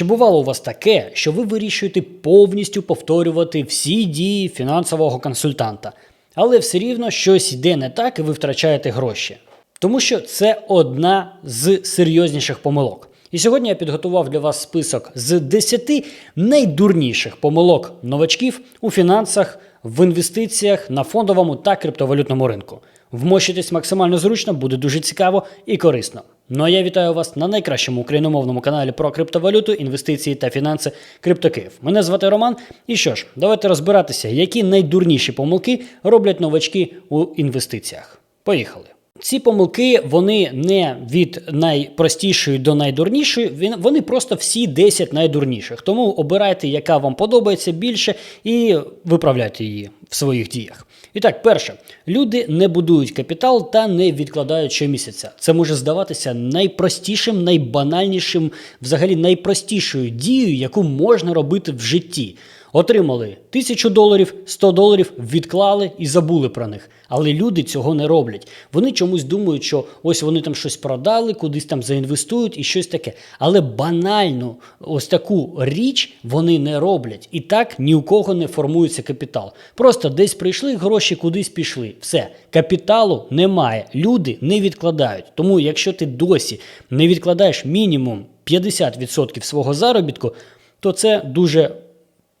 Чи бувало у вас таке, що ви вирішуєте повністю повторювати всі дії фінансового консультанта, але все рівно щось йде не так і ви втрачаєте гроші? Тому що це одна з серйозніших помилок. І сьогодні я підготував для вас список з 10 найдурніших помилок новачків у фінансах, в інвестиціях на фондовому та криптовалютному ринку. Вмощитись максимально зручно, буде дуже цікаво і корисно. Ну а я вітаю вас на найкращому україномовному каналі про криптовалюту, інвестиції та фінанси CryptoKiv. Мене звати Роман. І що ж, давайте розбиратися, які найдурніші помилки роблять новачки у інвестиціях. Поїхали. Ці помилки вони не від найпростішої до найдурнішої, вони просто всі 10 найдурніших. Тому обирайте, яка вам подобається більше, і виправляйте її в своїх діях. І так, перше, люди не будують капітал та не відкладають щомісяця. Це може здаватися найпростішим, найбанальнішим, взагалі найпростішою дією, яку можна робити в житті. Отримали тисячу доларів, 100 доларів, відклали і забули про них. Але люди цього не роблять. Вони чомусь думають, що ось вони там щось продали, кудись там заінвестують і щось таке. Але банальну ось таку річ вони не роблять. І так ні у кого не формується капітал. Просто десь прийшли гроші, кудись пішли. Все, капіталу немає. Люди не відкладають. Тому, якщо ти досі не відкладаєш мінімум 50% свого заробітку, то це дуже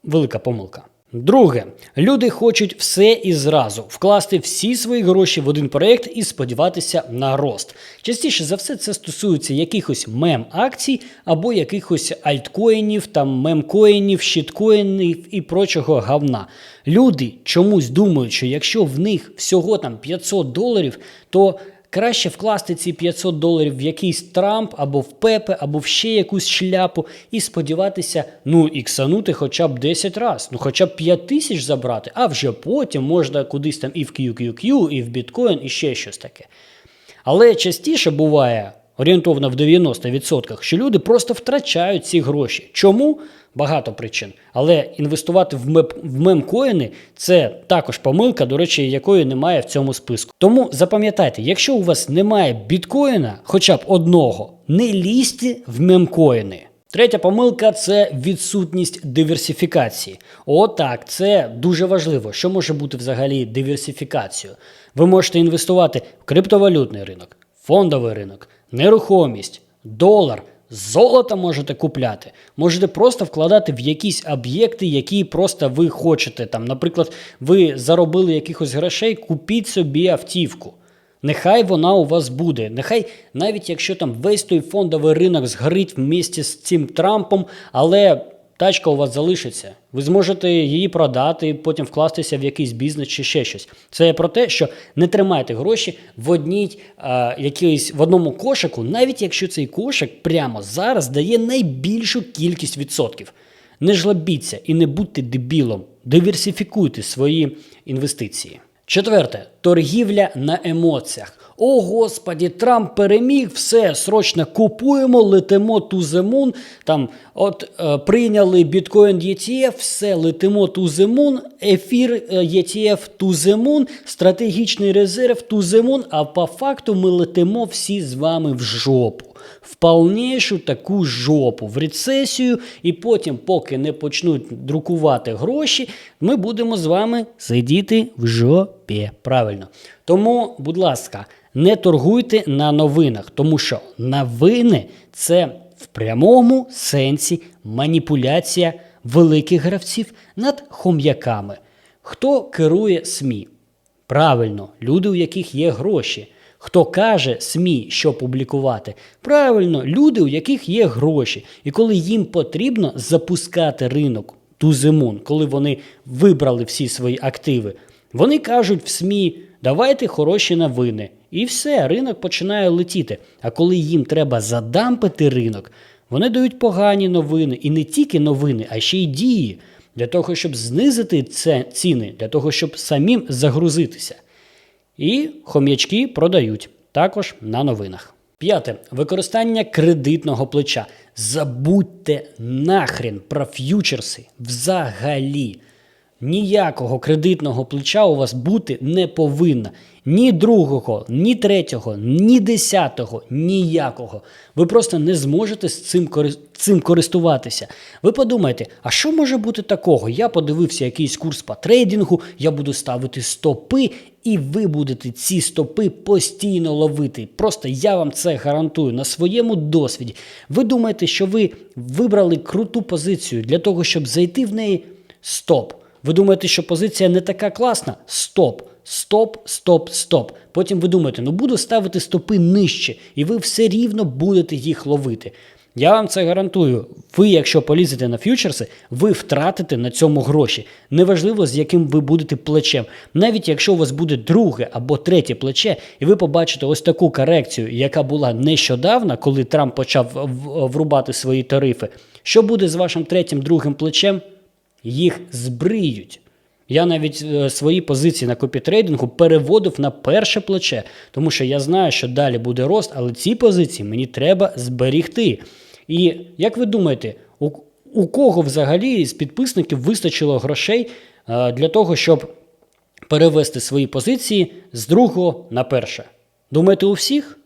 велика помилка. Друге, люди хочуть все і зразу вкласти всі свої гроші в один проєкт і сподіватися на рост. Частіше за все, це стосується якихось мем-акцій або якихось альткоїнів, там мемкоїнів, щиткоїнів і прочого говна. Люди чомусь думають, що якщо в них всього там 500 доларів, то Краще вкласти ці 500 доларів в якийсь Трамп або в Пепе, або в ще якусь шляпу і сподіватися, ну, іксанути хоча б 10 раз, ну хоча б 5 тисяч забрати, а вже потім можна кудись там і в QQQ, і в біткоін, і ще щось таке. Але частіше буває орієнтовно в 90%, що люди просто втрачають ці гроші. Чому? Багато причин. Але інвестувати в, мемкоїни це також помилка, до речі, якої немає в цьому списку. Тому запам'ятайте, якщо у вас немає біткоїна, хоча б одного, не лізьте в мемкоїни. Третя помилка це відсутність диверсифікації. Отак, це дуже важливо. Що може бути взагалі диверсифікацією? Ви можете інвестувати в криптовалютний ринок, фондовий ринок, нерухомість, долар. Золото можете купляти, можете просто вкладати в якісь об'єкти, які просто ви хочете. Там, наприклад, ви заробили якихось грошей, купіть собі автівку. Нехай вона у вас буде. Нехай навіть якщо там весь той фондовий ринок згорить в місті з цим Трампом, але тачка у вас залишиться. Ви зможете її продати, потім вкластися в якийсь бізнес чи ще щось. Це про те, що не тримайте гроші в одній а, якійсь, в одному кошику, навіть якщо цей кошик прямо зараз дає найбільшу кількість відсотків. Не жлобіться і не будьте дебілом. Диверсифікуйте свої інвестиції. Четверте торгівля на емоціях. О, господі, Трамп переміг, все срочно купуємо, летимо the moon, Там от е, прийняли біткоін ETF, все летимо to the ефір ETF to the стратегічний резерв to the А по факту ми летимо всі з вами в жопу. В повнішу таку жопу, в рецесію, і потім, поки не почнуть друкувати гроші, ми будемо з вами сидіти в жопі. Правильно. Тому, будь ласка, не торгуйте на новинах, тому що новини це в прямому сенсі маніпуляція великих гравців над хом'яками. Хто керує СМІ? Правильно, люди, у яких є гроші. Хто каже СМІ, що публікувати? Правильно, люди, у яких є гроші. І коли їм потрібно запускати ринок ту зимун, коли вони вибрали всі свої активи, вони кажуть в СМІ: давайте хороші новини. І все, ринок починає летіти. А коли їм треба задампити ринок, вони дають погані новини. І не тільки новини, а ще й дії. Для того, щоб знизити це ціни, для того, щоб самим загрузитися. І хом'ячки продають також на новинах. П'яте використання кредитного плеча. Забудьте нахрен про ф'ючерси взагалі. Ніякого кредитного плеча у вас бути не повинно. Ні другого, ні третього, ні десятого, ніякого. Ви просто не зможете з цим, кори- цим користуватися. Ви подумайте, а що може бути такого? Я подивився якийсь курс по трейдингу, я буду ставити стопи, і ви будете ці стопи постійно ловити. Просто я вам це гарантую на своєму досвіді. Ви думаєте, що ви вибрали круту позицію для того, щоб зайти в неї? Стоп. Ви думаєте, що позиція не така класна? Стоп. Стоп, стоп, стоп. Потім ви думаєте, ну буду ставити стопи нижче, і ви все рівно будете їх ловити. Я вам це гарантую. Ви, якщо полізете на ф'ючерси, ви втратите на цьому гроші. Неважливо, з яким ви будете плечем. Навіть якщо у вас буде друге або третє плече, і ви побачите ось таку корекцію, яка була нещодавно, коли Трамп почав врубати свої тарифи. Що буде з вашим третім другим плечем? Їх збриють. Я навіть е, свої позиції на копітрейдингу переводив на перше плече, тому що я знаю, що далі буде рост, але ці позиції мені треба зберігти. І як ви думаєте, у, у кого взагалі з підписників вистачило грошей е, для того, щоб перевести свої позиції з другого на перше? Думаєте, у всіх?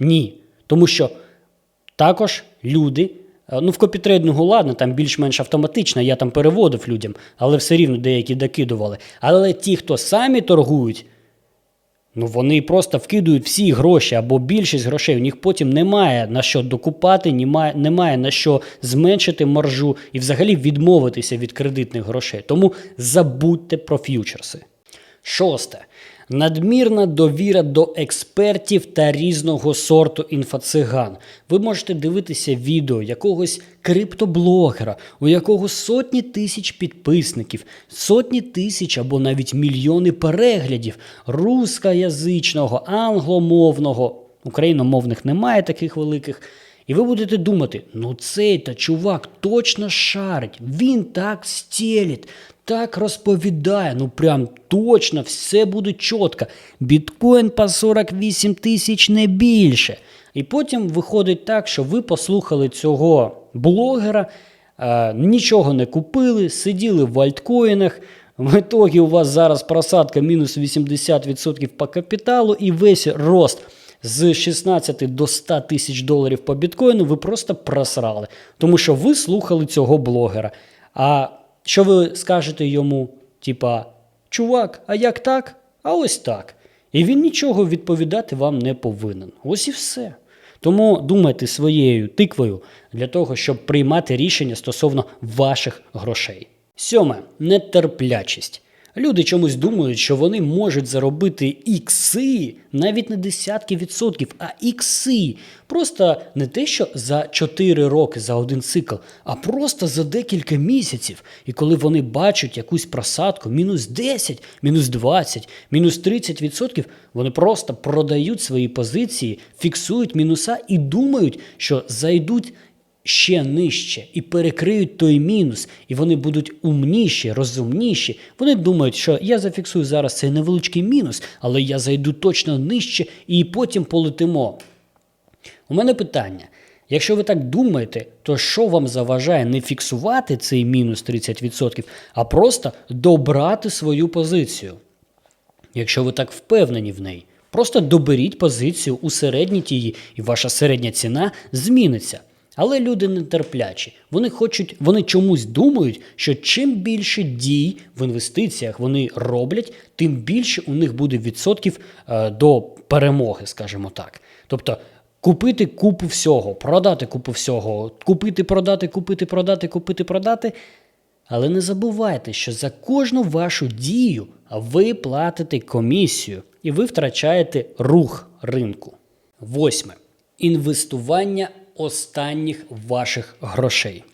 Ні. Тому що також люди, ну в копітрейдингу, ладно, там більш-менш автоматично, я там переводив людям, але все рівно деякі докидували. Але ті, хто самі торгують, ну вони просто вкидують всі гроші або більшість грошей. У них потім немає на що докупати, немає, немає на що зменшити маржу і взагалі відмовитися від кредитних грошей. Тому забудьте про ф'ючерси. Шосте. Надмірна довіра до експертів та різного сорту інфоциган. Ви можете дивитися відео якогось криптоблогера, у якого сотні тисяч підписників, сотні тисяч або навіть мільйони переглядів рускоязичного, англомовного, україномовних немає таких великих. І ви будете думати, ну цей та чувак точно шарить, він так стелить, так розповідає, ну прям точно все буде чітко. Біткоін по 48 тисяч не більше. І потім виходить так, що ви послухали цього блогера, е, нічого не купили, сиділи в альткоїнах. В ітогі у вас зараз просадка мінус 80% по капіталу і весь рост з 16 до 100 тисяч доларів по біткоїну ви просто просрали, тому що ви слухали цього блогера. А що ви скажете йому? Типа, чувак, а як так? А ось так. І він нічого відповідати вам не повинен. Ось і все. Тому думайте своєю тиквою для того, щоб приймати рішення стосовно ваших грошей. Сьоме нетерплячість. Люди чомусь думають, що вони можуть заробити ікси навіть не десятки відсотків, а ікси. Просто не те, що за 4 роки за один цикл, а просто за декілька місяців. І коли вони бачать якусь просадку, мінус 10, мінус 20, мінус 30 відсотків, вони просто продають свої позиції, фіксують мінуса і думають, що зайдуть ще нижче і перекриють той мінус, і вони будуть умніші, розумніші. Вони думають, що я зафіксую зараз цей невеличкий мінус, але я зайду точно нижче і потім полетимо. У мене питання. Якщо ви так думаєте, то що вам заважає не фіксувати цей мінус 30%, а просто добрати свою позицію? Якщо ви так впевнені в неї, просто доберіть позицію у середній тії, і ваша середня ціна зміниться. Але люди нетерплячі. Вони хочуть, вони чомусь думають, що чим більше дій в інвестиціях вони роблять, тим більше у них буде відсотків е, до перемоги, скажімо так. Тобто купити купу всього, продати купу всього, купити, продати, купити, продати, купити, продати. Але не забувайте, що за кожну вашу дію ви платите комісію і ви втрачаєте рух ринку. Восьме. Інвестування останніх ваших грошей.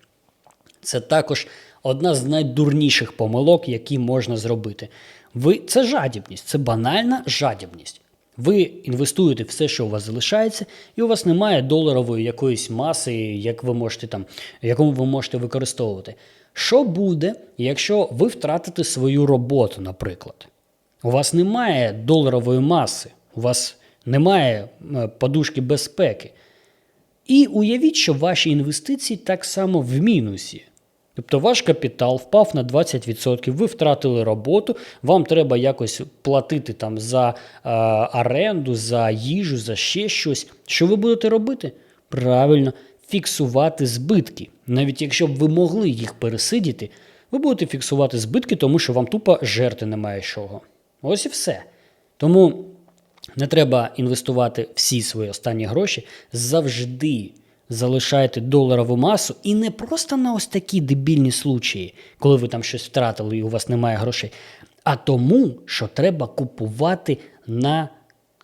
Це також одна з найдурніших помилок, які можна зробити. Ви це жадібність, це банальна жадібність. Ви інвестуєте все, що у вас залишається, і у вас немає доларової якоїсь маси, як ви можете там, яку ви можете використовувати. Що буде, якщо ви втратите свою роботу, наприклад? У вас немає доларової маси, у вас немає е, подушки безпеки. І уявіть, що ваші інвестиції так само в мінусі. Тобто ваш капітал впав на 20%, ви втратили роботу, вам треба якось платити там за е, оренду, за їжу, за ще щось. Що ви будете робити? Правильно, фіксувати збитки. Навіть якщо б ви могли їх пересидіти, ви будете фіксувати збитки, тому що вам тупо жерти немає чого. Ось і все. Тому не треба інвестувати всі свої останні гроші. Завжди залишайте доларову масу і не просто на ось такі дебільні случаї, коли ви там щось втратили і у вас немає грошей, а тому, що треба купувати на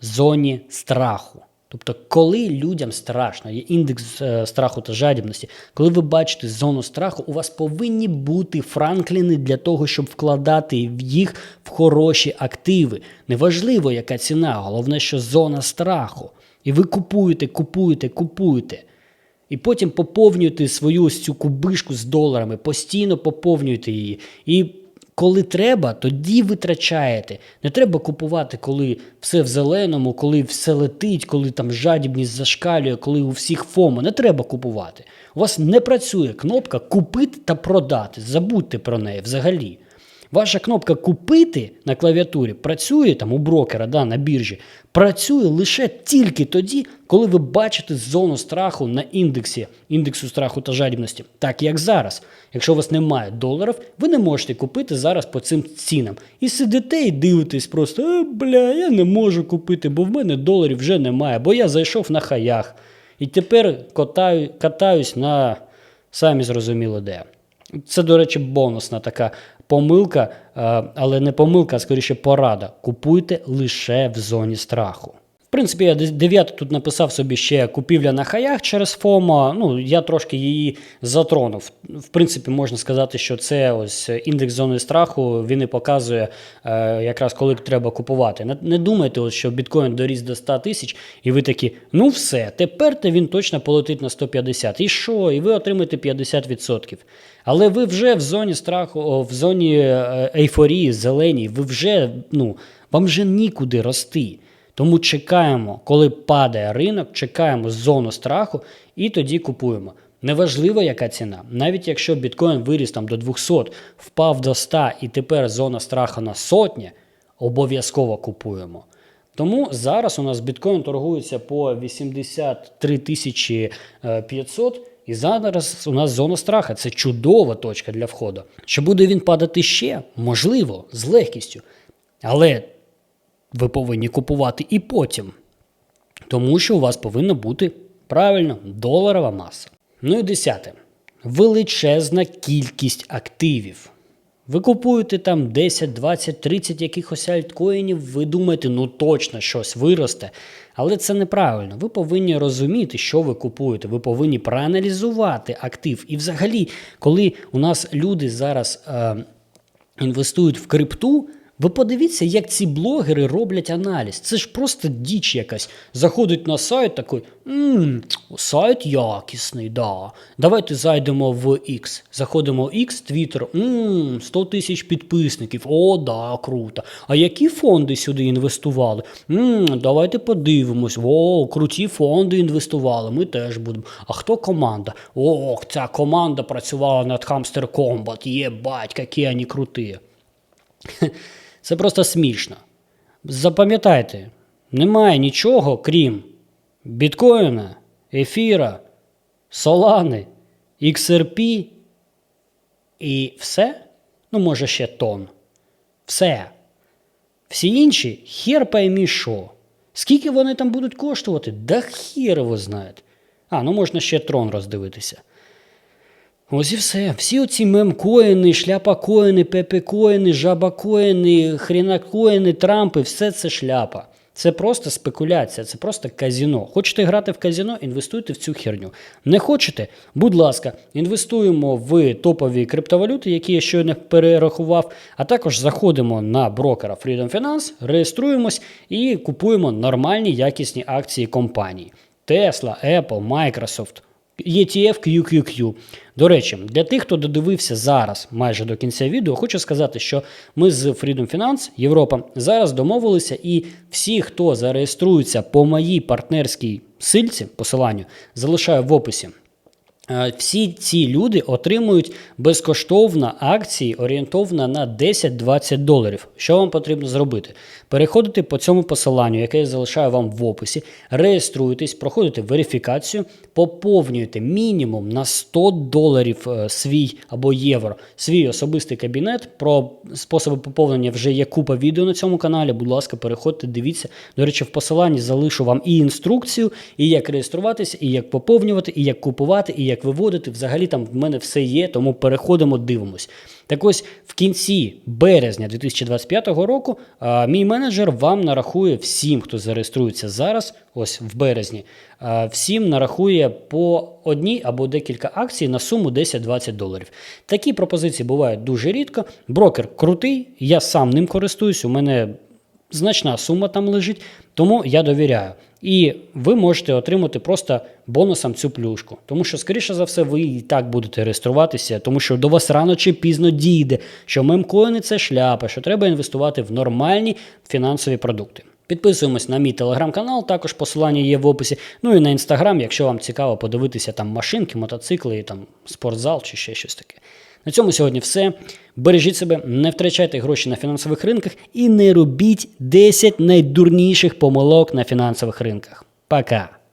зоні страху. Тобто, коли людям страшно, є індекс е, страху та жадібності, коли ви бачите зону страху, у вас повинні бути франкліни для того, щоб вкладати в їх в хороші активи. Неважливо, яка ціна, головне, що зона страху. І ви купуєте, купуєте, купуєте. І потім поповнюєте свою ось цю кубишку з доларами, постійно поповнюєте її. І коли треба, тоді витрачаєте. Не треба купувати, коли все в зеленому, коли все летить, коли там жадібність зашкалює, коли у всіх ФОМО. Не треба купувати. У вас не працює кнопка купити та продати. Забудьте про неї взагалі. Ваша кнопка Купити на клавіатурі працює там у брокера да, на біржі, працює лише тільки тоді, коли ви бачите зону страху на індексі, індексу страху та жадібності, так як зараз. Якщо у вас немає доларів, ви не можете купити зараз по цим цінам. І сидите і дивитесь просто, е, бля, я не можу купити, бо в мене доларів вже немає, бо я зайшов на хаях. І тепер катаю, катаюсь на самі зрозуміло де. Це, до речі, бонусна така помилка, е, але не помилка, а скоріше порада. Купуйте лише в зоні страху. Принципі, я дев'яту тут написав собі ще купівля на хаях через ФОМО. Ну, я трошки її затронув. В принципі, можна сказати, що це ось індекс зони страху. Він і показує е, якраз коли треба купувати. Не, не думайте, ось, що біткоін доріс до 100 тисяч, і ви такі, ну все, тепер він точно полетить на 150. І що? І ви отримаєте 50%. Але ви вже в зоні страху, в зоні е, ейфорії, зеленій, ви вже, ну, вам вже нікуди рости. Тому чекаємо, коли падає ринок, чекаємо зону страху і тоді купуємо. Неважливо, яка ціна. Навіть якщо біткоін виріс там до 200, впав до 100 і тепер зона страху на сотні, обов'язково купуємо. Тому зараз у нас біткоін торгується по 83 тисячі 500, і зараз у нас зона страха. Це чудова точка для входу. Чи буде він падати ще? Можливо, з легкістю. Але ви повинні купувати і потім. Тому що у вас повинна бути правильно доларова маса. Ну і десяте. Величезна кількість активів. Ви купуєте там 10, 20, 30 якихось альткоїнів, ви думаєте, ну точно щось виросте. Але це неправильно. Ви повинні розуміти, що ви купуєте. Ви повинні проаналізувати актив. І взагалі, коли у нас люди зараз е, інвестують в крипту, ви подивіться, як ці блогери роблять аналіз. Це ж просто діч якась. Заходить на сайт такий, мм, сайт якісний, да. Давайте зайдемо в X. Заходимо в X, Twitter, мм, 100 тисяч підписників. О, да, круто. А які фонди сюди інвестували? Мм, давайте подивимось. О, круті фонди інвестували. Ми теж будемо. А хто команда? Ох, ця команда працювала над Hamster Combat. Єбать, які вони круті. Це просто смішно. Запам'ятайте, немає нічого, крім біткоїна, ефіра, солани, XRP і все. Ну, може, ще тон. Все. Всі інші хер поймі що. Скільки вони там будуть коштувати? Да хер його знають. А, ну можна ще трон роздивитися. Ось і все. Всі оці мемкоїни, шляпакоїни, пепекоїни, жабакоїни, хрінакоїни, трампи, все це шляпа. Це просто спекуляція, це просто казіно. Хочете грати в казіно, інвестуйте в цю херню. Не хочете? Будь ласка, інвестуємо в топові криптовалюти, які я щойно перерахував, а також заходимо на брокера Freedom Finance, реєструємось і купуємо нормальні якісні акції компаній. Tesla, Apple, Microsoft. ETF QQQ. До речі, для тих, хто додивився зараз майже до кінця відео, хочу сказати, що ми з Freedom Finance Європа зараз домовилися, і всі, хто зареєструється по моїй партнерській сильці, посиланню, залишаю в описі. Е, Всі ці люди отримують безкоштовно акції орієнтовно на 10-20 доларів. Що вам потрібно зробити? Переходите по цьому посиланню, яке я залишаю вам в описі, реєструєтесь, проходите верифікацію, поповнюєте мінімум на 100 доларів е, свій або євро, свій особистий кабінет. Про способи поповнення вже є купа відео на цьому каналі. Будь ласка, переходьте, дивіться. До речі, в посиланні залишу вам і інструкцію, і як реєструватися, і як поповнювати, і як купувати, і як виводити. Взагалі там в мене все є, тому переходимо, дивимось. Так ось в кінці березня 2025 року а, мій менеджер вам нарахує всім, хто зареєструється зараз, ось в березні, а, всім нарахує по одній або декілька акцій на суму 10-20 доларів. Такі пропозиції бувають дуже рідко. Брокер крутий, я сам ним користуюсь. У мене значна сума там лежить, тому я довіряю. І ви можете отримати просто бонусом цю плюшку. Тому що, скоріше за все, ви і так будете реєструватися, тому що до вас рано чи пізно дійде, що мемкоїни це шляпа, що треба інвестувати в нормальні фінансові продукти. Підписуємось на мій телеграм-канал, також посилання є в описі. Ну і на інстаграм, якщо вам цікаво подивитися там машинки, мотоцикли, там спортзал чи ще щось таке. На цьому сьогодні все. Бережіть себе, не втрачайте гроші на фінансових ринках і не робіть 10 найдурніших помилок на фінансових ринках. Пока!